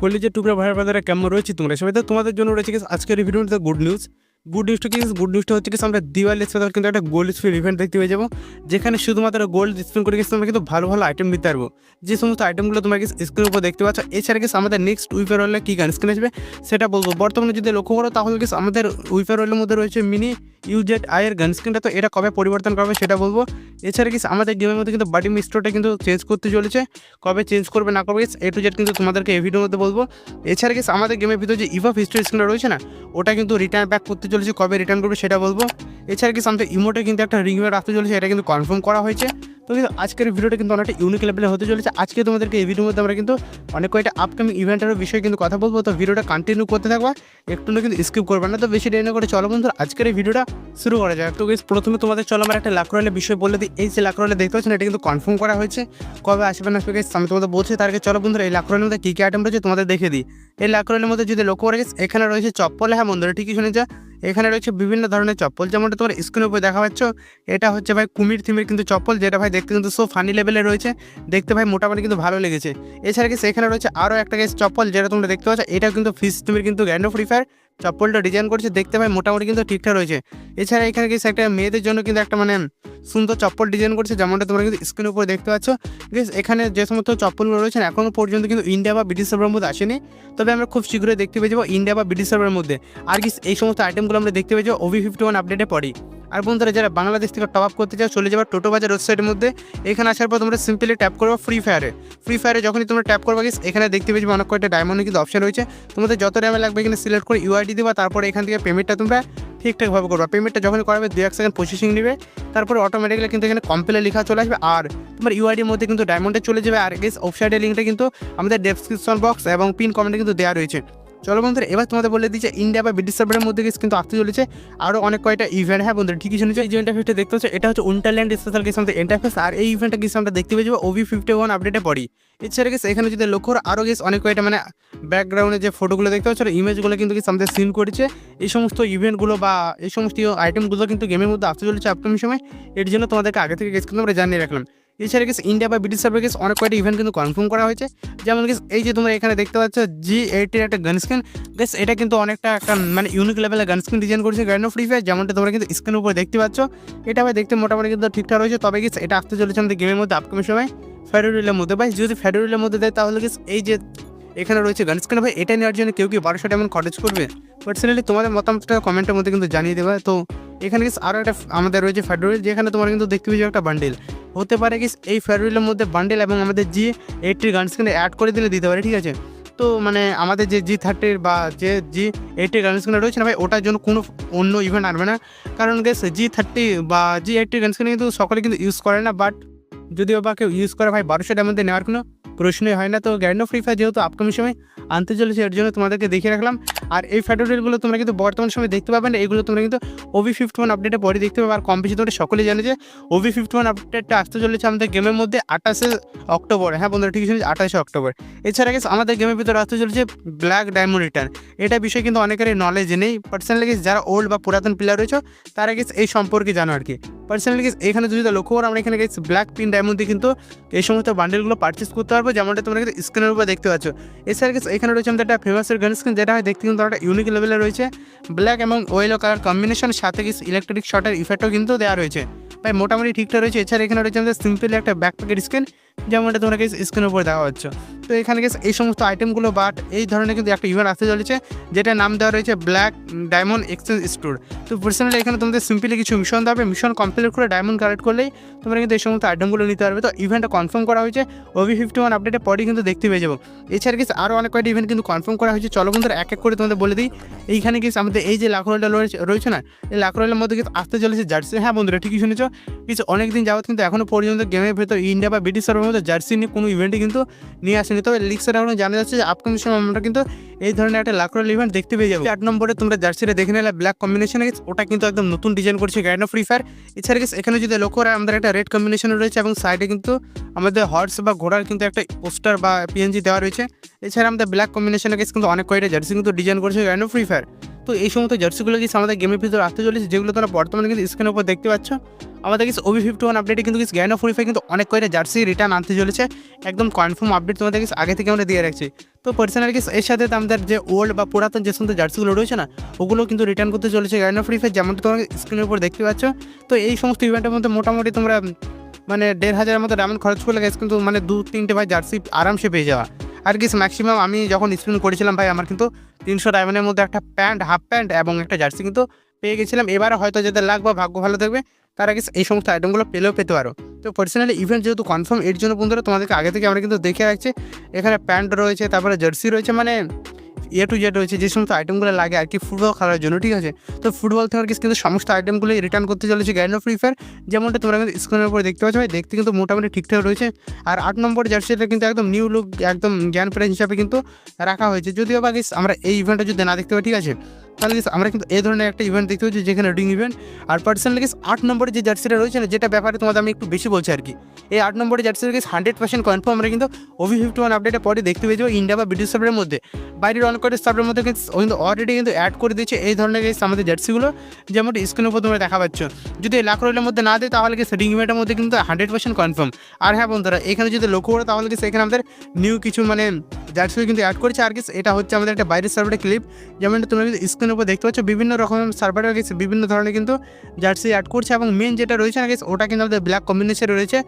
কলেজের টুকরা ভাইয়ের বাজারে কেমন রয়েছে তোমরা সবাই তো তোমাদের জন্য রয়েছে আজকের এই ভিডিওতে গুড নিউজ গুড নিউজটা কি গুড নিউজটা হচ্ছে কি আমরা দিওয়ালি স্পেশাল কিন্তু একটা গোল্ড স্পিন ইভেন্ট দেখতে পেয়ে যাব। যেখানে শুধুমাত্র গোল্ড স্পিন করে গেছে তোমরা কিন্তু ভালো ভালো আইটেম নিতে পারব। যে সমস্ত আইটেমগুলো তোমরা স্ক্রিনের উপর দেখতে পাচ্ছ, এছাড়া কিছু আমাদের নেক্সট উইপার হলে কী গান স্ক্রিন আসবে, সেটা বলব। বর্তমানে যদি লক্ষ্য করো, তাহলে কিছু আমাদের উইপার হলের মধ্যে রয়েছে মিনি ইউজেড আয়ের গান। স্ক্রিনটা তো এটা কবে পরিবর্তন করবে সেটা বলব। এছাড়া কিছু আমাদের গেমের মধ্যে কিন্তু বাটি মিস্টোরটা কিন্তু চেঞ্জ করতে চলেছে। কবে চেঞ্জ করবে, না করবে, এ টু জেড কিন্তু তোমাদেরকে এই ভিডিওর মধ্যে বলব। এছাড়া কিছু আমাদের গেমের ভিতরে যে ইভা হিস্ট্রি স্ক্রিনটা রয়েছে না, ওটা কিন্তু রিটার্ন ব্যাক করতে চলেছে, কবে রিটার্ন করবে সেটা বলব। এছাড়া কি সামথিং ইমোটে কিন্তু একটা রিং রাখতে চলেছে, এটা কিন্তু কনফার্ম করা হয়েছে। তো কিন্তু আজকের ভিডিওটা কিন্তু অনেকটা ইউনিক লেভেলে হতে চলেছে। আজকে তোমাদেরকে এই ভিডিওর মধ্যে আমরা কিন্তু অনেক কয়েকটা আপকামিং ইভেন্টের বিষয়ে কিন্তু কথা বলব। তো ভিডিওটা কন্টিনিউ করতে থাকবা, একটু কিন্তু স্কিপ করবে না। তো বেশি দেরি না করে চলো বন্ধুরা, আজকের এই ভিডিওটা শুরু করা যাক। তো প্রথমে তোমাদের চলো আমার একটা লাকরোয়ালের বিষয় বলে দিই। এই যে লাকরোয়ালে দেখতে পাচ্ছেন, এটা কিন্তু কনফার্ম করা হয়েছে। কবে আসবে না আসবে আমি তোমাদের বলছি, তার আগে চলো বন্ধুরা, এই লাকরোয়ালের মধ্যে কী কী আইটেম রয়েছে তোমাদের দেখে দিই। এই লাকরোয়ালের মধ্যে যদি লক্ষ্য করে গেছে এখানে রয়েছে চপ্পল। হ্যাঁ বন্ধুরা, ঠিকই শুনেছে। এখানে রয়েছে বিভিন্ন ধরনের চপ্পল। যেমনটা তোমার স্ক্রিনের উপরে দেখা পাচ্ছ, এটা হচ্ছে ভাই কুমির থিমের কিন্তু চপ্পল, যেটা ভাই দেখতে কিন্তু সো ফানি লেভেলে রয়েছে। দেখতে ভাই মোটামুটি কিন্তু ভালো লেগেছে। এছাড়া কি সেখানে রয়েছে আরও একটা গেস চপ্পল, যেটা তোমরা দেখতে পাচ্ছ, এটাও কিন্তু ফিস তুমি কিন্তু গ্যান্ডো, ফ্রি ফায়ার চপ্পলটা ডিজাইন করছে, দেখতে পাই মোটামুটি কিন্তু ঠিকঠাক রয়েছে। এছাড়া এখানে গেছে একটা মেয়েদের জন্য কিন্তু একটা মানে সুন্দর চপ্পল ডিজাইন করছে, যেমনটা তোমরা কিন্তু স্ক্রিনের উপরে দেখতে পাচ্ছ। গেস এখানে যে সমস্ত চপ্পলগুলো রয়েছে এখনও পর্যন্ত কিন্তু ইন্ডিয়া বা ব্রিটিশ সার্ভারের মধ্যে আসেনি। তবে আমরা খুব শীঘ্রই দেখতে পেয়ে যাব ইন্ডিয়া বা ব্রিটিশ সার্ভারের মধ্যে। আর কি এই সমস্ত আইটেমগুলো আমরা দেখতে পেয়ে যাব ওভি ফিফটি ওয়ান আপডেটে পড়ি আর বন্ধুরা, যারা বাংলাদেশ থেকে টপ আপ করতে চাও, চলে যাবে টোটো বাজার ওয়েবসাইটের মধ্যে। এখানে আসার পর তোমরা সিম্পলি ট্যাপ করব ফ্রি ফায়ারে ফ্রি ফায়ারে যখনই তোমরা ট্যাপ করবে এখানে দেখতে পেয়েছি অনেক কয়েকটা ডায়মন্ডের কিন্তু অপশন রয়েছে। তোমাদের যত ড্যামে লাগবে এখানে সিলেক্ট করে ইউআইডি দিবা, তারপরে এখান থেকে পেমেন্টটা তুমি ঠিকঠাকভাবে করবা। পেমেন্টটা যখন করাবে দু এক সেকেন্ড প্রসেসিং নেবে, তারপরে অটোমেটিক্যালি কিন্তু এখানে কম্পেলে লেখা চলে আসবে। আর তোমার ইউআইডির মধ্যে কিন্তু ডায়মন্ডে চলে যাবে, আর গেস ওয়েবসাইটের লিঙ্কটা কিন্তু আমাদের ডেসক্রিপশন বক্স এবং পিন কমেন্টে কিন্তু দেওয়া রয়েছে। চলো বন্ধুরা, এবার তোমাদের বলে দিচ্ছে ইন্ডিয়া বা ব্রিটিশ সার্ভারের মধ্যে কিন্তু আসতে চলেছে। আরও অনেক কয়টা ইভেন্ট হ্যাঁ বন্ধুরা, ঠিকই শুনেছো? এই যে ইন্টারফেসটা দেখতে হচ্ছে এটা হচ্ছে উন্টারল্যান্ড স্পেশাল কিছু আমাদের ইন্টারফেস আর এই ইভেন্টটা কিছু আমরা দেখতে পেয়ে যাব ওভি ফিফটি ওয়ান আপডেটে পড়ি এছাড়া গেছে এখানে যদি লক্ষ্য আরও গেছে অনেক কয়টা মানে ব্যাকগ্রাউন্ডে যে ফটোগুলো দেখতে পাচ্ছ ইমেজগুলো কিন্তু কিছু আমাদের সিন করেছে। এই সমস্ত ইভেন্টগুলো বা এই সমস্ত আইটেমগুলো কিন্তু গেমের মধ্যে আসতে চলেছে আপকামিং সময়। এর জন্য তোমাদেরকে আগে থেকে গেছে কিন্তু আমরা জানিয়ে রাখলাম। এছাড়া গেছে ইন্ডিয়া বা ব্রিটিশ সার্ভার গেছে অনেক কয়টা ইভেন্ট কিন্তু কনফার্ম করা হয়েছে। যেমন গেছে এই যে তোমরা এখানে দেখতে পাচ্ছ জি এইটির একটা গান স্ক্রিন গেস এটা কিন্তু অনেকটা একটা মানে ইউনিক লেভেলের গান স্ক্রিন ডিজাইন করেছে গ্র্যান্ড ফ্রি ফায়ার যেমনটা তোমরা কিন্তু স্ক্রিনের উপর দেখতে পাচ্ছ। এটা ভাই দেখতে মোটামুটি কিন্তু ঠিকঠাক রয়েছে, তবে গেছে এটা আসতে চলেছে আমাদের গেমের মধ্যে আপকামিং সময় ফেডারেলের মধ্যে। ভাই, যদি ফেডারেলের মধ্যে দেয়, তাহলে গেছে এই যে এখানে রয়েছে গান স্ক্রিন ভাই, এটা নেওয়ার জন্য কেউ কি বারোশো এমন খরচ করবে? পার্সোনালি তোমাদের মতামতটা কমেন্টের মধ্যে কিন্তু জানিয়ে দেবে। তো এখানে আরও একটা আমাদের রয়েছে ফেডারেল যেখানে তোমার কিন্তু দেখতে পেয়েছ একটা বান্ডেল হতে পারে কি এই ফেয়ারওয়েলের মধ্যে বান্ডেল এবং আমাদের জি এইটটির গান স্ক্রিনে অ্যাড করে দিলে দিতে পারে, ঠিক আছে? তো মানে আমাদের যে জি থার্টির বা যে জি এইটির গান স্ক্রিনে রয়েছে না ভাই, ওটার জন্য কোনো অন্য ইভেন্ট আনবে না। কারণ গেস জি থার্টি বা জি এইটটির গান স্ক্রিনে কিন্তু সকলে কিন্তু ইউজ করে না বাট যদিও বা কেউ ইউজ করে ভাই বারোশোটার মধ্যে নেওয়ার কোনো প্রশ্নই হয় না। তো গ্যান্ড ফ্রি ফায়ার যেহেতু আপকামিং সময় আনতে চলেছে এর জন্য তোমাদেরকে দেখিয়ে রাখলাম। আর এই ফ্যাটোরিয়ালগুলো তোমরা কিন্তু বর্তমান সময় দেখতে পাবে না, এগুলো তোমরা কিন্তু ওভি ফিফটি ওয়ান আপডেটে পরে দেখতে পাবে। আর কম বেশি তোমরা সকলে জানে যে ওভি ফিফটি ওয়ান আপডেটটা আসতে চলেছে আমাদের গেমের মধ্যে আঠাশে অক্টোবর। হ্যাঁ বন্ধুরা ঠিক শুনেছি, আঠাশে অক্টোবর। এছাড়া গেছে আমাদের গেমের ভিতরে আসতে চলেছে ব্ল্যাক ডায়মন্ড রিটার্ন এটা বিষয়ে কিন্তু অনেকেরই নলেজ নেই। পার্সোনালি যারা ওল্ড বা পুরাতন প্লেয়ার রয়েছে, তারা গেছে এই সম্পর্কে জানো আর কি। পার্সোনালি গেছে এখানে যদি লক্ষ্য করো, আমরা এখানে গেছি ব্ল্যাক পিন ডায়মন্ড দিয়ে কিন্তু এই সমস্ত বান্ডেলগুলো পারচেস করতে পারব, যেমনটা তোমরা কিন্তু স্ক্রিনের উপর দেখতে পাচ্ছ। এছাড়া গেছে এখানে রয়েছে আমাদের একটা ফেমাসের গান স্ক্রিন যেটা হয় দেখতে কিন্তু একটা ইউনিক লেভেলে রয়েছে। ব্ল্যাক এবং ওয়েলো কালার কম্বিনেশন সাথে কিছু ইলেকট্রিক শটের ইফেক্টও কিন্তু দেওয়া রয়েছে। ভাই, মোটামুটি ঠিকঠাক রয়েছে। এছাড়া এখানে রয়েছে আমাদের সিম্পলি একটা ব্যাকপ্যাকের স্ক্রিন যেমনটা তোমরা স্ক্রিনের উপর দেখা পাচ্ছ তো এখানে গেছে এই সমস্ত আইটেমগুলো বাট এই ধরনের কিন্তু একটা ইভেন্ট আসতে চলেছে যেটা নাম দেওয়া রয়েছে ব্ল্যাক ডায়মন্ড এক্সচেঞ্জ স্টোর তো পার্সোনালি এখানে তোমাদের সিম্পলি কিছু মিশন দেবে মিশন কমপ্লিট করে ডায়মন্ড কালেক্ট করলেই তোমরা কিন্তু এই সমস্ত আইটেমগুলো নিতে পারবে। তো ইভেন্টটা কনফার্ম করা হয়েছে। ওভি ফিফটি ওয়ান আপডেটের পরই কিন্তু দেখতে পেয়ে যাব। এছাড়া কিছু আরও অনেক কয়েকটি ইভেন্ট কিন্তু কনফার্ম করা হয়েছে। চলো বন্ধুরা, এক এক করে তোমাদের বলে দিই। এইখানে কিছু আমাদের এই যে লাখরোলটা রয়েছে না, এই লাখরোলের মধ্যে কিন্তু আসতে চলেছে জার্সি। হ্যাঁ বন্ধুরা, ঠিকই শুনেছো। কিছু অনেক দিন যাবত কিন্তু এখনও পর্যন্ত গেমের ভেতর ইন্ডিয়া বা ব্রিটিশ সার্ভের মধ্যে জার্সি নিয়ে কোনো ইভেন্টই কিন্তু নিয়ে আসেনি। তবে লিক্সের এখন জানা যাচ্ছে যে আপকামিং সময় আমরা কিন্তু এই ধরনের একটা লাখরোল ইভেন্ট দেখতে পেয়ে যাব। আট নম্বরে তোমরা জার্সিটা দেখে নিলে ব্ল্যাক কম্বিনেশন ওটা কিন্তু একদম নতুন ডিজাইন করছে গ্যান্ড ফ্রি ফায়ার এছাড়া গেছে এখানে যদি লক্ষ্য করে আমাদের একটা রেড কম্বিনেশন রয়েছে এবং সাইডে কিন্তু আমাদের হর্স বা ঘোড়ার কিন্তু একটা পোস্টার বা পিএনজি দেওয়া রয়েছে। এছাড়া আমাদের ব্ল্যাক কম্বিনেশন গেছে কিন্তু অনেক কয়েকটা জার্সি কিন্তু ডিজাইন করছে গ্যান্ড ফ্রি ফায়ার তো এই সমস্ত জার্সিগুলো কিছু আমাদের গেমের ভিতরে আসতে চলেছে? যেগুলো তোমরা বর্তমানে কিন্তু স্ক্রিনের উপর দেখতে পাচ্ছ। আমাদের কিছু ওবি ফিফটি ওয়ান আপডেটে কিন্তু কিছু গ্যান অফ ফ্রি কিন্তু অনেক কয়টা জার্সি রিটার্ন আনতে চলেছে। একদম কনফার্ম আপডেট তোমাদের কিছু আগে থেকে আমরা দিয়ে রাখছি। তো পার্সোনাল কিছু এর সাথে আমাদের যে ওল্ড বা পুরাতন যে সমস্ত জার্সিগুলো রয়েছে না, ওগুলো কিন্তু রিটার্ন করতে চলেছে গ্যান অফ ফ্রি ফায়ার যেমনটা তোমরা স্ক্রিনের উপর দেখতে পাচ্ছ। তো এই সমস্ত ইভেন্টের মধ্যে মোটামুটি তোমরা মানে দেড় হাজারের মতো ডায়মন্ড খরচ করলে গেছে কিন্তু মানে দু তিনটে ভাই জার্সি আরামসে পেয়ে যাওয়া। আর কি ম্যাক্সিমাম আমি যখন স্পিন করেছিলাম ভাই, আমার কিন্তু তিনশো ডায়মন্ডের মধ্যে একটা প্যান্ট হাফ প্যান্ট এবং একটা জার্সি কিন্তু পেয়ে গেছিলাম। এবারে হয়তো যাদের লাগবে ভাগ্য ভালো থাকবে, তারা কিন্তু এই সমস্ত আইটেমগুলো পেলেও পেতে পারো। তো পার্সোনালি ইভেন্ট যেহেতু কনফার্ম এর জন্য বন্ধুরা, তোমাদেরকে আগে থেকে আমরা কিন্তু দেখে রাখছি। এখানে প্যান্ট রয়েছে, তারপরে জার্সি রয়েছে মানে এ টু জেড রয়েছে, যে সমস্ত আইটেমগুলো লাগে আর কি ফুটবল খেলার জন্য, ঠিক আছে? তো ফুটবল থেকে কিন্তু সমস্ত আইটেমগুলো রিটার্ন করতে চলেছে গ্যান্ড ফ্রি ফায়ার যেমনটা তোমরা কিন্তু স্ক্রিনের উপরে দেখতে পাচ্ছ, ভাই, দেখতে কিন্তু মোটামুটি ঠিকঠাক রয়েছে। আর আট নম্বর জার্সিটা কিন্তু একদম নিউ লুক একদম জ্ঞান প্রাইজ হিসাবে কিন্তু রাখা হয়েছে। যদিও বা আমরা এই ইভেন্টটা যদি না দেখতে পাই, ঠিক আছে? তাহলে আমরা কিন্তু এই ধরনের একটা ইভেন্ট দেখতে পাচ্ছি যেখানে রিং ইভেন্ট আর পার্সোনালি গেস আট নম্বরের যে জার্সিটা রয়েছে না, যেটা ব্যাপারে তোমাদের আমি একটু বেশি বলছি আর কি। এই আট নম্বরের জার্সিটা গেস হান্ড্রেড পার্সেন্ট কনফার্ম আমরা কিন্তু ওভি ফিফটি ওয়ান আপডেটের পরে দেখতে পেয়ে যাব ইন্ডিয়া বা ব্রিটিশ সাবের মধ্যে। বাইরের অনেক কয়টা সাবের মধ্যে কিন্তু অলরেডি কিন্তু অ্যাড করে দিয়েছে এই ধরনের গেস আমাদের জার্সিগুলো যেমন স্ক্রিনের উপর তোমরা দেখা পাচ্ছ। যদি লাখ রয়েলের মধ্যে না দেয়, তাহলে গেস রিং ইভেন্টের মধ্যে কিন্তু হান্ড্রেড পার্সেন্ট কনফার্ম আর হ্যাঁ বন্ধুরা, এখানে যদি লক্ষ্য করো তাহলে গেস এখানে আমাদের নিউ কিছু মানে জার্সি কিন্তু অ্যাড করেছে। আর গেস এটা হচ্ছে আমাদের একটা বাইরের সার্ভারের ক্লিপ যেমন তোমরা কিন্তু স্ক্রিনের উপর দেখতে পাচ্ছ, বিভিন্ন রকমের সার্ভারের গেছে বিভিন্ন ধরনের কিন্তু জার্সি অ্যাড করছে এবং মেন যেটা রয়েছে না গেস ওটা কিন্তু আমাদের ব্ল্যাক কম্বিনেশন রয়েছে,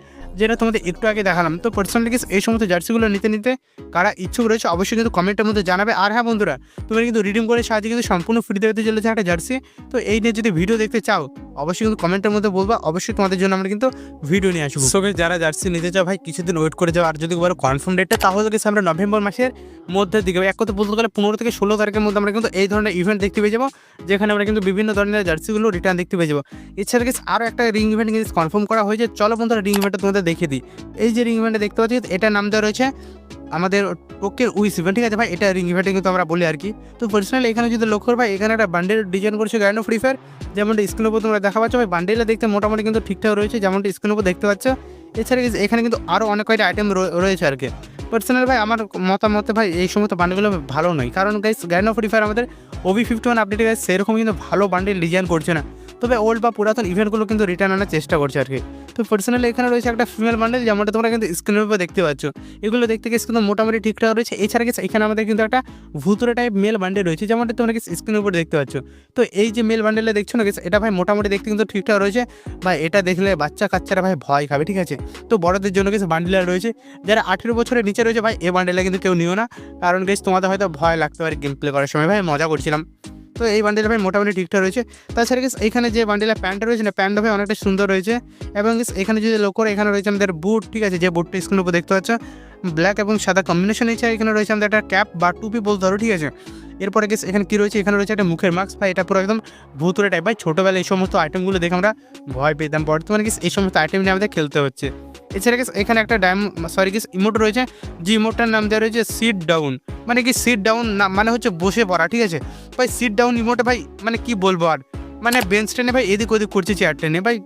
যেটা তোমাদের একটু আগে দেখালাম। তো পার্সোনালি গেস এই সমস্ত জার্সিগুলো নিতে নিতে কারা ইচ্ছুক রয়েছে অবশ্যই কিন্তু কমেন্টের মধ্যে জানাবে। আর হ্যাঁ বন্ধুরা, তোমরা কিন্তু রিডিম করে সাহায্যে কিন্তু সম্পূর্ণ ফ্রিতে পেতে চলেছে একটা জার্সি তো এই নিয়ে যদি ভিডিও দেখতে চাও অবশ্যই কিন্তু কমেন্টের মধ্যে বলবা। অবশ্যই তোমাদের জন্য আমরা কিন্তু ভিডিও নিয়ে আসব। সো guys, যারা জার্সি নিতে চাও ভাই কিছুদিন ওয়েট করে যাও। আর যদি বলো কনফার্ম ডেটটা তাহলে গেছে আমরা নভেম্বর মাসের মধ্যে দিকে এক কথা বলতে গেলে পনেরো থেকে ষোলো তারিখের মধ্যে আমরা কিন্তু এই ধরনের ইভেন্ট দেখতে পেয়ে যাব যেখানে আমরা কিন্তু বিভিন্ন ধরনের জার্সিগুলো রিটার্ন দেখতে পেয়ে যাব। এছাড়া গেছে আরও একটা রিং ইভেন্ট কিন্তু কনফার্ম করা হয়েছে। চলো বন্ধুরা রিং ইভেন্টটা তোমাদের দেখিয়ে দিই। এই যে রিং ইভেন্টটা দেখতে পাচ্ছি এটার নাম দেওয়া রয়েছে আমাদের টোকের উইস ইভেন্ট ঠিক আছে ভাই? এটা রিং ইভেন্টে কিন্তু আমরা বলি আর কি। তো পার্সোনালি এখানে যদি লক্ষ্য ভাই এখানে একটা বান্ডেল ডিজাইন করেছে গ্যান্ড ফ্রি ফায়ার যেমনটা স্ক্রিনের উপর তোমরা দেখা পাচ্ছ ভাই বান্ডেলটা দেখতে মোটামুটি কিন্তু ঠিকঠাক রয়েছে, যেমনটা স্ক্রিনের উপর দেখতে পাচ্ছ। এছাড়া এখানে কিন্তু আরও অনেক কয়টা আইটেম রয়েছে আর কি। পার্সোনাল ভাই, আমার মতামতে ভাই, এই সমস্ত বান্ডেলগুলো ভালো নয়। কারণ গাইস গ্যান্ড ফ্রি ফায়ার আমাদের ওবি ফিফটি ওয়ান আপডেটে গাইস সেরকম কিন্তু ভালো বান্ডেল ডিজাইন করছে না। তবে ওল্ড বা পুরাতন ইভেন্টগুলো কিন্তু রিটার্ন আনার চেষ্টা করছে আর কি। তো পার্সোনালি এখানে রয়েছে একটা ফিমেল বান্ডেল যেমনটা তোমরা কিন্তু স্ক্রিনের উপর দেখতে পাচ্ছ। এগুলো দেখতে গেছে কিন্তু মোটামুটি ঠিকঠাক রয়েছে। এছাড়া গেছে, এখানে আমাদের কিন্তু একটা ভুতুরে টাইপ মেল বান্ডেল রয়েছে, যেমনটা তোমরা গেছে স্ক্রিনের উপর দেখতে পাচ্ছ। তো এই যে মেল বান্ডেলটা দেখছ না গেছে, এটা ভাই মোটামুটি দেখতে কিন্তু ঠিকঠাক রয়েছে। বা এটা দেখলে বাচ্চা কাচ্চারা ভাই ভয় খাবে, ঠিক আছে? তো বড়দের জন্য কিছু বান্ডেল রয়েছে। যারা আঠেরো বছরের নিচে রয়েছে ভাই, এ বান্ডেলটা কিন্তু কেউ নিও না। কারণ গেছে তোমাদের হয়তো ভয় লাগতে পারে গেম প্লে করার সময়। ভাই মজা করছিলাম। তো এই বান্ডেলটা ভাই মোটামুটি ঠিকঠাক রয়েছে। তাছাড়া গেছে এখানে যে বান্ডেলের প্যান্টটা রয়েছে না প্যান্টটা ভাই অনেকটা সুন্দর রয়েছে। এবং এখানে যদি লক্ষ্য এখানে রয়েছে আমাদের বুট ঠিক আছে? যে বুটটা স্ক্রিনের উপর দেখতে পাচ্ছ ব্ল্যাক এবং সাদা কম্বিনেশন এছাড়া এখানে রয়েছে আমাদের একটা ক্যাপ বা টুপি বলতে ধরো, ঠিক আছে? এরপরে গেছে এখানে কী রয়েছে? এখানে রয়েছে একটা মুখের মাস্ক ভাই, এটা পুরো একদম ভূতুরে টাইপ ভাই, ছোটোবেলায় এই সমস্ত আইটেমগুলো দেখে আমরা ভয় পেতাম। বর্তমানে গেছে এই সমস্ত আইটেম নিয়ে আমাদের খেলতে হচ্ছে। এছাড়া গেছে এখানে একটা ডায়ম সরি গেছে ইমোট রয়েছে। যে ইমোটটার নাম দেওয়া রয়েছে সিট ডাউন মানে কি সিট ডাউন না মানে হচ্ছে বসে পড়া, ঠিক আছে? ভাই সিট ডাউন ইমোটে ভাই মানে কি বলব আর? মানে বেঞ্চ টেনে ভাই এদিক ওদিক করছে চেয়ার টেনে। ভাই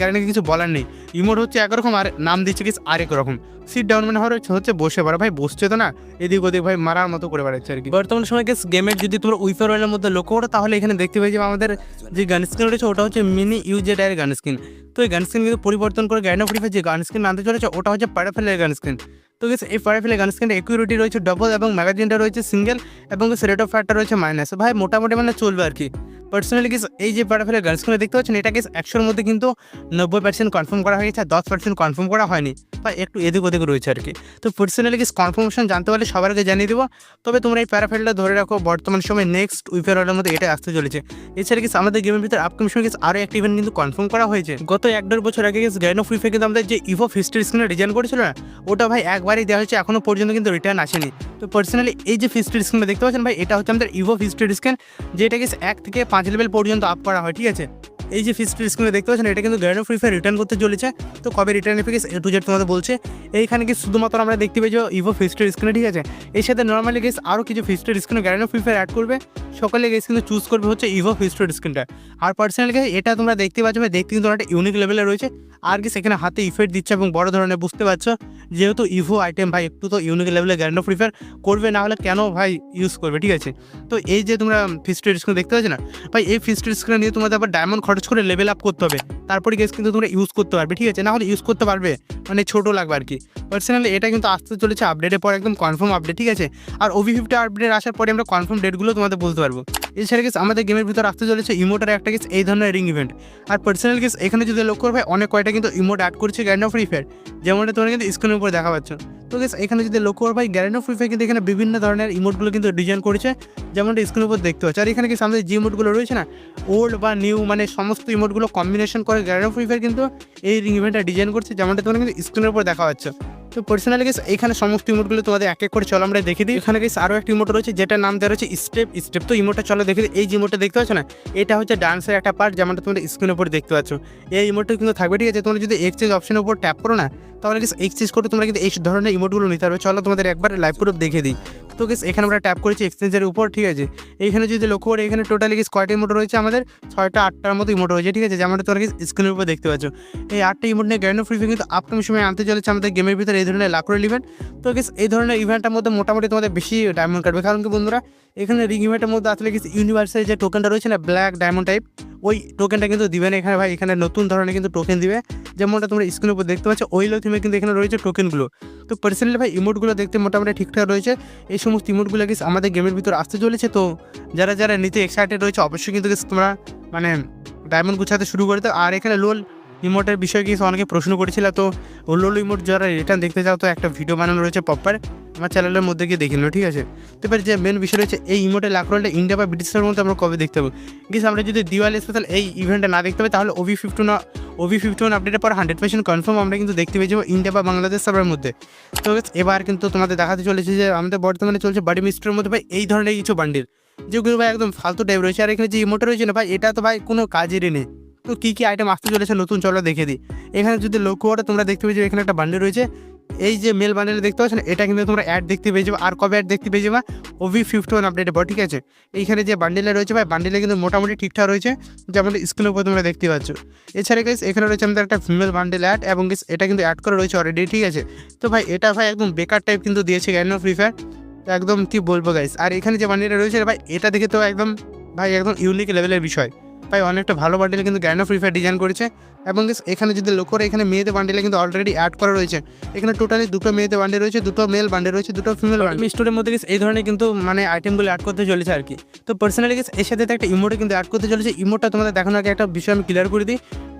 কারণে কিছু বলার নেই। ইমোট হচ্ছে একরকম আর নাম দিচ্ছে কি আরেক রকম। সিট ডাউন মানে হচ্ছে হচ্ছে বসে পড়া। ভাই, বসছে তো না, এদিক ওদিক ভাই মারার মতো করে বেড়াচ্ছে আর কি। বর্তমান সময় গেস গেমের যদি তোমরা উইফার ওয়েলের মধ্যে লক্ষ্য করো, তাহলে এখানে দেখতে পাই যে আমাদের যে গান স্ক্রিন রয়েছে, ওটা হচ্ছে মিনি ইউজেড এর গান স্ক্রিন তো এই গান স্ক্রিন কিন্তু পরিবর্তন করে গাইনা ফ্রি যে গান স্ক্রিন আনতে চলেছে, ওটা হচ্ছে প্যারাফেলের গান স্ক্রিন তো গেছে এই প্যারাফেলের গান স্ক্রিনটা একুইরিটি রয়েছে ডবল এবং ম্যাগাজিনটা রয়েছে সিঙ্গেল এবং রেট অফ ফায়ারটা রয়েছে মাইনাস ভাই, মোটামুটি মানে চলবে আর কি। পার্সোনালি গেস এই যে প্যারাফেলের গান স্ক্রিনে দেখতে পাচ্ছেন, এটা গেস একশোর মধ্যে কিন্তু নব্বই পার্সেন্ট কনফার্ম করা হয়েছে, আর দশ পার্সেন্ট কনফার্ম করা হয়নি। বা একটু এদিক ওদিক রয়েছে আর কি। তো পার্সোনালি গেস কনফার্মেশন জানতে পারলে সবার আগে জানিয়ে দেবো। তবে তোমরা এই প্যারাফেলটা ধরে রাখো, বর্তমান সময় নেক্সট উইফেয়ারের মধ্যে এটা আসতে চলেছে। এছাড়া গেস আমাদের গেমের ভিতরে আপকামিং সময় গেস আরও একটা ইভেন্ট কিন্তু কনফার্ম করা হয়েছে। গত এক দেড় বছর আগে গেস গাইন অফ উইফে কিন্তু আমাদের যে ইভো ফিস্টের স্ক্রিনে ডিজাইন করেছিল না, ওটা ভাই একবারই দেওয়া হয়েছে এখনও পর্যন্ত কিন্তু রিটার্ন আসেনি। তো পার্সোনালি এই যে ফিস্টের স্ক্রিনটা দেখতে পাচ্ছেন ভাই, এটা হচ্ছে আমাদের ইভো ফিস্টের স্ক্রিন যেটা গেস এক থেকে পাঁচ লেভেল পর্যন্ত আপ করা হয়, ঠিক আছে? এই যে ফিস স্ক্রিনে দেখতে পাচ্ছেন, এটা কিন্তু গ্যারেন্ট ফ্রি ফায়ার রিটার্ন করতে চলেছে। তো কবে রিটার্ন এফিকেস এ টু জেড তোমাদের বলছে। এইখানে কি শুধুমাত্র আমরা দেখতে পাই যে ইভো ফিস্টের স্ক্রিনে ঠিক আছে? এর সাথে নর্মালি গেস আরও কিছু ফিস্টের স্ক্রিনে গ্যারেন্ট ফ্রি ফায়ার অ্যাড করবে। সকালে গেস কিন্তু চুজ করবে হচ্ছে ইভো ফিস্টের স্ক্রিনটা আর পার্সোনাল গেস এটা তোমরা দেখতে পাচ্ছ ভাই দেখতে কিন্তু একটা ইউনিক লেভেলে রয়েছে। আর কি সেখানে হাতে ইফেক্ট দিচ্ছে এবং বড় ধরনের বুঝতে পারছ, যেহেতু ইভো আইটেম ভাই একটু তো ইউনিক লেভেলে গ্যারেন্ট ফ্রি ফায়ার করবে, না হলে কেন ভাই ইউজ করবে, ঠিক আছে? তো এই যে তোমরা ফিস্টের স্ক্রিন দেখতে পাচ্ছ না? ভাই এই ফিস্টের স্ক্রিন নিয়ে তোমাদের আবার ডায়মন্ড খরচ করে লেভেল আপ করতে হবে। তারপরে গেস কিন্তু তোমরা ইউজ করতে পারবে, ঠিক আছে? না হলে ইউজ করতে পারবে মানে ছোটো লাগবে আর কি। পার্সোনালি এটা কিন্তু আসতে চলেছে আপডেটের পর একদম কনফার্ম আপডেট ঠিক আছে? আর ওভি ফিফটি আপডেট আসার পরে আমরা কনফার্ম ডেটগুলো তোমাদের বলতে পারব। এছাড়া গেস আমাদের গেমের ভিতর আসতে চলেছে ইমোটার একটা গেস এই ধরনের রিং ইভেন্ট আর পার্সোনাল গেস এখানে যদি লক্ষ্য করবে অনেক কয়টা কিন্তু ইমোট অ্যাড করছে গ্যান্ড অফ ফ্রি ফায়ার যেমনটা তোমরা কিন্তু স্ক্রিনের উপর দেখা পাচ্ছ। তো গেস এখানে যদি লক্ষ্য করবে গ্যারেন্ড অফ ফ্রি ফায়ার কিন্তু এখানে বিভিন্ন ধরনের ইমোটগুলো কিন্তু ডিজাইন করেছে। যেমনটা স্ক্রিনের উপর দেখতে পাচ্ছ। আর এখানে কি আমাদের যে ইমোটগুলো রয়েছে না ওল্ড বা নিউ মানে সমস্ত ইমোটগুলো কম্বিনেশন করে গ্যারেন্ড ফ্রি ফায়ার কিন্তু এই রিং ইভেন্টটা ডিজাইন করছে। যেমনটা তোমরা কিন্তু স্ক্রিনের উপর দেখা পাচ্ছ। তো পার্সোনালি গেস এখানে সমস্ত ইমোটগুলো তোমাদের এক এক করে চলো আমরা দেখে দিই। এখানে গেস আরও একটি ইমোট রয়েছে, যেটার নাম দেওয়া রয়েছে স্টেপ স্টেপ তো ইমোটটা চলো দেখে দিই। এই ইমোটটা দেখতে পাচ্ছ না, এটা হচ্ছে ডান্সের একটা পার্ট যেমনটা তোমরা স্ক্রিনের উপর দেখতে পাচ্ছ। এই ইমোটটা কিন্তু থাকবে, ঠিক আছে? তোমরা যদি এক্সচেঞ্জ অপশনের উপর ট্যাপ করো না তাহলে এক্সচেঞ্জ করে তোমরা কিন্তু এই ধরনের ইমোটগুলো নিতে পারবে। চলো তোমাদের একবার লাইভ প্রুফ দেখে দিই। তো গেস এখানে আমরা ট্যাপ করেছি এক্সচেঞ্জের উপর, ঠিক আছে? এইখানে যদি লক্ষ্য করে, এখানে টোটালি গেস কয়টা ইমোট রয়েছে? আমাদের ছয়টা, আটটার মতো ইমোট রয়েছে, ঠিক আছে? যেমনটা তোমরা স্ক্রিনের উপর দেখতে পাচ্ছ। এই আটটা ইমোট নিয়ে গ্যান্ড ফ্রি কিন্তু আপকামিং সময় আনতে চলেছে আমাদের গেমের ভিতরে এই ধরনের লাকড়ের ইভেন্ট তো গেস এই ধরনের ইভেন্টের মধ্যে মোটামুটি তোমাদের বেশি ডায়মন্ড কাটবে। কারণ কি বন্ধুরা, এখানে রিং ইভেন্টের মধ্যে আসলে গেস ইউনিভার্সের যে টোকেনটা রয়েছে না ব্ল্যাক ডায়মন্ড টাইপ ওই টোকেনটা কিন্তু দিবে না। এখানে ভাই, এখানে নতুন ধরনের কিন্তু টোকেন দিবে। যেমনটা তোমরা স্ক্রিনের উপর দেখতে পাচ্ছ, ওই থিমে কিন্তু এখানে রয়েছে টোকেনগুলো তো পার্সোনালি ভাই ইমোটগুলো দেখতে মোটামুটি ঠিকঠাক রয়েছে। এই সমস্ত ইমোটগুলো কিন্তু আমাদের গেমের ভিতর আসতে চলেছে। তো যারা যারা নিতে এক্সাইটেড রয়েছে, অবশ্যই কিন্তু তোমরা মানে ডায়মন্ড গুছাতে শুরু করে দাও। আর এখানে লোল ইমোটের বিষয়ে কিছু অনেকে প্রশ্ন করেছিল, তো লোল ইমোট যারা রিটার্ন দেখতে চাও, তো একটা ভিডিও বানানো রয়েছে পপার আমার চ্যানেলের মধ্যে গিয়ে দেখে নিও, ঠিক আছে? তো এবার যে মেন বিষয় রয়েছে, এই ইমোটের লাকরোলটা ইন্ডিয়া বা ব্রিটিশের মধ্যে আমরা কবে দেখতে পাবো? গিস আমরা যদি দিওয়ালি স্পেশাল এই ইভেন্টটা না দেখতে পাই, তাহলে ওভি ফিফটি না ওভি ফিফটি ওয়ান আপডেটের পর হান্ড্রেড পার্সেন্ট কনফার্ম আমরা কিন্তু দেখতে পেয়ে যাব ইন্ডিয়া বা বাংলাদেশ সার্ভারের মধ্যে। তো এবার কিন্তু তোমাদের দেখাতে চলেছে যে, আমাদের বর্তমানে চলছে বাডি মিস্টের মধ্যে ভাই, এই ধরনের কিছু বান্ডিল যেগুলো ভাই একদম ফালতু টাইপ রয়েছে। আর এখানে যে ইমোটা রয়েছে না ভাই, এটা তো ভাই কোনো কাজেরই নেই। তো কী কী আইটেম আসতে চলেছে নতুন চলো দেখে দিই। এখানে যদি লক্ষ্য করে তোমরা দেখতে পেয়েছ এখানে একটা বান্ডিল রয়েছে। এই যে মেল বান্ডেল দেখতে পাচ্ছ না এটা কিন্তু তোমরা অ্যাড দেখতে পেয়ে যাবে আর কবে অ্যাড দেখতে পেয়ে যাবে ওভি ফিফটি ওয়ান আপডেটে পর ঠিক আছে? এইখানে যে বান্ডেলে রয়েছে ভাই বান্ডেলে কিন্তু মোটামুটি ঠিকঠাক রয়েছে যেমন স্ক্রিনের উপর তোমরা দেখতে পাচ্ছ। এছাড়া গেস এখানে রয়েছে আমাদের একটা ফিমেল বান্ডেল অ্যাড এবং guys, এটা কিন্তু অ্যাড করা রয়েছে অলরেডি ঠিক আছে? তো ভাই এটা ভাই একদম বেকার টাইপ কিন্তু দিয়েছে কেন ফ্রি ফায়ার একদম কি বলব গাইস আর এখানে যে বান্ডেলটা রয়েছে ভাই এটা দেখে তো একদম ভাই একদম ইউনিক লেভেলের বিষয়। ভাই অনেকটা ভালো বান্ডেল কিন্তু গ্যান্ড ফ্রি ফায়ার ডিজাইন করেছে। এবং এখানে যদি লক্ষ্য করে এখানে মেয়েদের বান্ডেলে কিন্তু অলরেডি অ্যাড করা রয়েছে। এখানে টোটালি দুটো মেয়েদের বান্ডেল রয়েছে, দুটো মেল বান্ডেল রয়েছে, দুটো ফিমেল স্টোরের মধ্যে এই ধরনের কিন্তু মানে আইটেমগুলো অ্যাড করতে চলেছে আর কি। তো পার্সোনালি গেস এর সাথে একটা ইমোটে কিন্তু অ্যাড করতে চলেছে। ইমোটটা তোমাদের দেখানোর আগে একটা বিষয় আমি ক্লিয়ার করে দিই।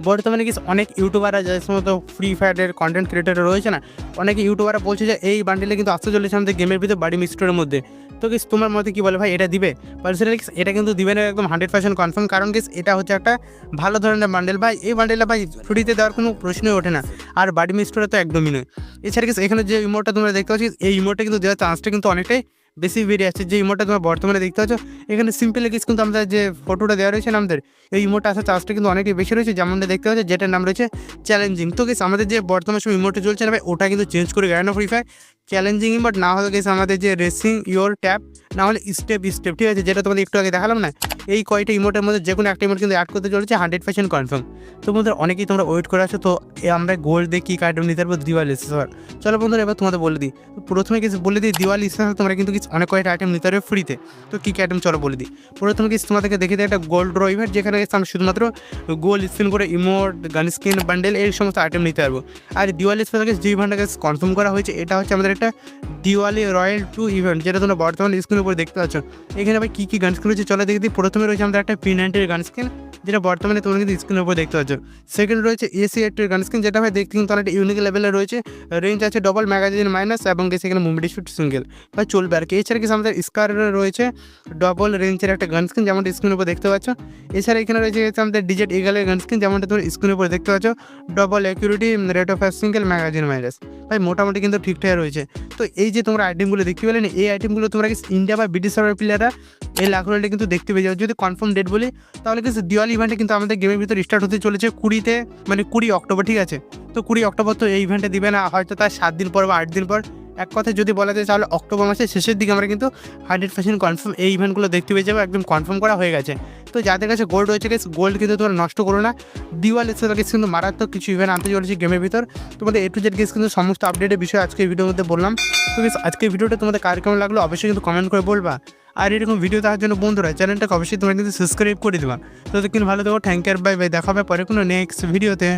বর্তমানে কিছু অনেক ইউটিউবাররা যে সমস্ত ফ্রি ফায়ারের কন্টেন্ট ক্রিয়েটার রয়েছে না, অনেকে ইউটিউবাররা বলছে যে, এই বান্ডেলে কিন্তু আসতে চলেছে আমাদের গেমের ভিতরে, বাড়ি মিস্টোরের মধ্যে তো গেস তোমার মতে কি বলে ভাই, এটা দিবে? পার্সোনালি এটা কিন্তু দিবে না, একদম হান্ড্রেড পার্সেন্ট কনফার্ম কারণ গেস এটা হচ্ছে একটা ভালো ধরনের বান্ডেল ভাই। এই বান্ডেলটা ভাই ফ্রিতে দেওয়ার কোনো প্রশ্নই ওঠে না। আর বাড়ি মিস্টোরে তো একদমই নয়। এছাড়া গেস এখানে যে ইমোটটা তোমরা দেখতে পাচ্ছ, এই ইমোটটা কিন্তু দেওয়ার চান্সটা কিন্তু অনেকটাই বেশি বেরিয়ে আসছে। যে ইমোটটা তোমরা বর্তমানে দেখতে পাচ্ছ, এখানে সিম্পল গেস কিন্তু আমাদের যে ফটোটা দেওয়া রয়েছে আমাদের এই ইমোটটা আসার চান্সটা কিন্তু অনেকটাই বেশি রয়েছে। যেমনটা দেখতে পাচ্ছ, যেটার নাম রয়েছে চ্যালেঞ্জিং তো গেস আমাদের যে বর্তমান সময় ইমোটটা চলছে না ভাই, ওটা কিন্তু চেঞ্জ করে গেল না ফ্রি ফায়ার চ্যালেঞ্জিং বাট না হলে গেছে আমাদের যে রেসিং ইয়োর ট্যাপ না হলে স্টেপ স্টেপ ঠিক আছে? যেটা তোমাদের একটু আগে দেখালাম না? এই কয়টা ইমোটের মধ্যে যে কোনো একটা ইমোট কিন্তু অ্যাড করতে চলেছে হান্ড্রেড পার্সেন্ট কনফার্ম তো বন্ধুরা, অনেকেই তোমরা ওয়েট করে আছো, তো আমরা গোল্ড দিয়ে কী কার্ড নিতে পারব? দিওয়ালি স্পেশাল চলো বন্ধুরা, এবার তোমাদের বলে দিই। তো প্রথমে কিছু বলে দিই, দিওয়ালি স্পেশাল তোমরা কিন্তু কিছু অনেক কয়টা আইটেম নিতে পারবে ফ্রিতে তো। কী কী আইটেম চলো বলে দিই। প্রথমে কিছু তোমাদেরকে দেখে দিই একটা গোল্ড ড্র ইভেন্ট যেখানে গেছে আমরা শুধুমাত্র গোল্ড স্পিন করে ইমোট গান স্কিন বান্ডেল এই সমস্ত আইটেম নিতে পারব। আর দিওয়ালি স্পেশাল যে ইভেন্টটা কনফার্ম করা হয়েছে, এটা হচ্ছে আমাদের একটা দিওয়ালি রয়্যাল টু ইভেন্ট যেটা তোমরা বর্তমান স্ক্রিনের উপর দেখতে পাচ্ছ। এখানে ভাই কী কী গান স্কিন রয়েছে চলে দেখে প্রথমে রয়েছে আমাদের একটা পি নাইনটির গান স্ক্রিন যেটা বর্তমানে তোমরা কিন্তু স্ক্রিনের উপর দেখতে পাচ্ছ। সেকেন্ড রয়েছে এসি এইটের গান স্ক্রিন যেটা ভাই দেখতে কিন্তু অনেকটা ইউনিক লেভেলে রয়েছে। রেঞ্জ আছে ডবল ম্যাগাজিন মাইনাস এবং সেখানে মুভমেন্ট শুট সিঙ্গেল বা চলবে আর কি। এছাড়া কিছু আমাদের স্কার রয়েছে। ডবল রেঞ্জের একটা গান স্ক্রিন যেমনটা স্ক্রিনের উপর দেখতে পাচ্ছ। এছাড়া এখানে রয়েছে আমাদের ডিজেট ইগালের গান স্ক্রিন যেমনটা তোমরা স্ক্রিনের উপর দেখতে পাচ্ছ। Double accuracy rate of single magazine minus ভাই মোটামুটি কিন্তু ঠিকঠাক রয়েছে। তো এই যে তোমরা আইটেমগুলো দেখতে পেলে না, এই আইটেমগুলো তোমরা ইন্ডিয়া বা ব্রিটিশ সার্ভার প্লেয়াররা এই লাখ রোলটা কিন্তু দেখতে পেয়ে যাবে। যদি কনফার্ম ডেট বলি, তাহলে কিন্তু দিওয়ালি ইভেন্টে কিন্তু আমাদের গেমের ভিতরে স্টার্ট হতে চলেছে কুড়িতে মানে কুড়ি অক্টোবর, ঠিক আছে? তো কুড়ি অক্টোবর তো এই ইভেন্টে দিবে না, হয়তো তার সাত দিন পর বা আট দিন পর এক কথায় যদি বলা যায় তাহলে অক্টোবর মাসের শেষের দিকে আমরা কিন্তু হান্ড্রেড পার্সেন্ট কনফার্ম এই ইভেন্টগুলো দেখতে পেয়ে যাব একদম কনফার্ম করা হয়ে গেছে। তো যাদের কাছে গোল্ড রয়েছে গেছে গোল্ড কিন্তু তোমরা নষ্ট করো না। দিওয়ালি সেটা কিন্তু মারাত্মক কিছু ইভেন্ট আনতে চলেছে গেমের ভিতর। তোমাদের এ টু জেড গেস কিন্তু সমস্ত আপডেটের বিষয় আজকে ভিডিওর মধ্যে বললাম। তো guys, আজকের ভিডিওটা তোমাদের কার কেমন লাগল অবশ্যই কিন্তু কমেন্ট করে বলবা। আর এরকম ভিডিও দেখার জন্য বন্ধুরা চ্যানেলটাকে অবশ্যই তোমরা কিন্তু সাবস্ক্রাইব করে দেবা। তো কিন্তু ভালো থাকো থ্যাংক ইউ বাই বাই দেখা হবে পরে কোনো নেক্সট ভিডিওতে